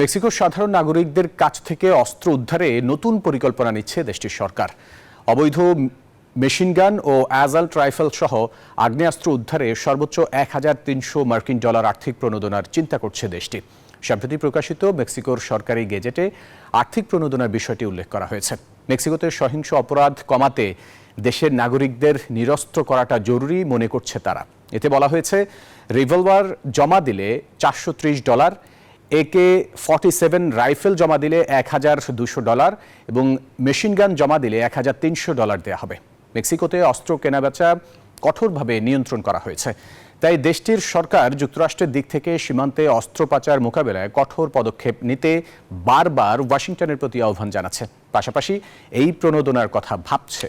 মেক্সিকোর সাধারণ নাগরিকদের কাছ থেকে অস্ত্র উদ্ধারে নতুন পরিকল্পনা নিচ্ছে দেশটির সরকার। অবৈধ মেশিনগান ও অ্যাজাল্ট রাইফেল সহ আগ্নেয়াস্ত্র উদ্ধারে সর্বোচ্চ এক হাজার তিনশো মার্কিন ডলার আর্থিক প্রণোদনার চিন্তা করছে দেশটি। সম্প্রতি প্রকাশিত মেক্সিকোর সরকারি গেজেটে আর্থিক প্রণোদনার বিষয়টি উল্লেখ করা হয়েছে। মেক্সিকোতে সহিংস অপরাধ কমাতে দেশের নাগরিকদের নিরস্ত্র করাটা জরুরি মনে করছে তারা। এতে বলা হয়েছে, রিভলভার জমা দিলে চারশো ত্রিশ dollar AK forty seven rifle জমা দিলে এক হাজার দুশো ডলার এবং মেশিনগান জমা দিলে এক হাজার তিনশো ডলার দেওয়া হবে। মেক্সিকোতে অস্ত্র কেনাবেচা কঠোরভাবে নিয়ন্ত্রণ করা হয়েছে। তাই দেশটির সরকার যুক্তরাষ্ট্রের দিক থেকে সীমান্তে অস্ত্র পাচার মোকাবেলায় কঠোর পদক্ষেপ নিতে বারবার ওয়াশিংটনের প্রতি আহ্বান জানাচ্ছে। পাশাপাশি এই প্রণোদনার কথা ভাবছে।